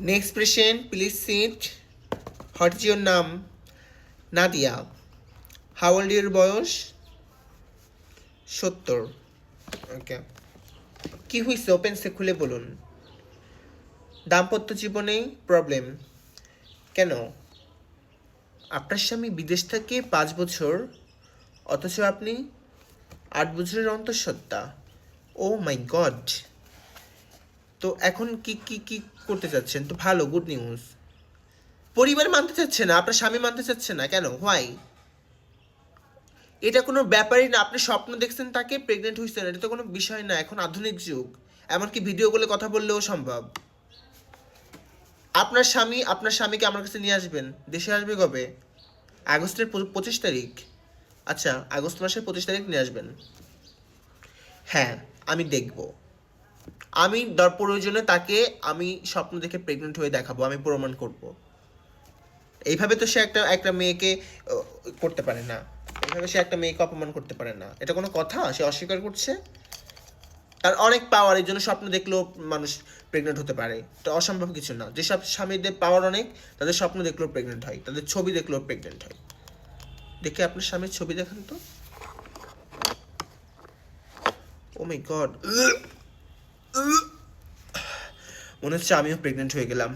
Next patient please sit what is your নাম Nadia how old your বয়স? সত্তর। ওকে কি হয়েছে ওপেন সে খুলে বলুন। দাম্পত্য জীবনেই প্রবলেম কেন? আপনার স্বামী বিদেশ থেকে পাঁচ বছর, অথচ আপনি আট বছরের অন্তঃসত্ত্বা। ও মাই গড তো এখন কি কি কি করতে চাচ্ছেন? তো ভালো গুড নিউজ পরিবার মানতে চাচ্ছে না, আপনার স্বামী মানতে চাচ্ছে না, কেন? হোয়াই এটা কোনো ব্যাপারই না, আপনি স্বপ্ন দেখছেন তাকে প্রেগনেন্ট হয়েছেন, এটা তো কোনো বিষয় না, এখন আধুনিক যুগ। এমনকি ভিডিও কলে কথা বললেও সম্ভব। আপনার স্বামী, আপনার স্বামীকে আমার কাছে নিয়ে আসবেন, দেশে আসবে কবে? আগস্টের পঁচিশ- তারিখ। আচ্ছা আগস্ট মাসের পঁচিশ তারিখ নিয়ে আসবেন। হ্যাঁ আমি দেখব। আমি দর প্রয়োজনে তাকে আমি স্বপ্ন দেখে প্রেগনেন্ট হয়ে দেখাবো, আমি প্রমাণ করব। এইভাবে তো সে একটা একটা মেয়েকে করতে পারে না। এইভাবে সে একটা মেয়েকে অপমান করতে পারে না। এটা কোনো কথা? সে অস্বীকার করছে? তার অনেক পাওয়ার এই জন্য স্বপ্ন দেখলেও মানুষ প্রেগনেন্ট হতে পারে। এটা অসম্ভব কিছু না। যেসব স্বামীদের পাওয়ার অনেক, তাদের স্বপ্ন দেখলেও প্রেগনেন্ট হয়। তাদের ছবি দেখলেও প্রেগনেন্ট হয়। দেখে আপনার স্বামীর ছবি দেখান তো। ও মাই গড মনে হচ্ছে আমিও প্রেগনেন্ট হয়ে গেলাম।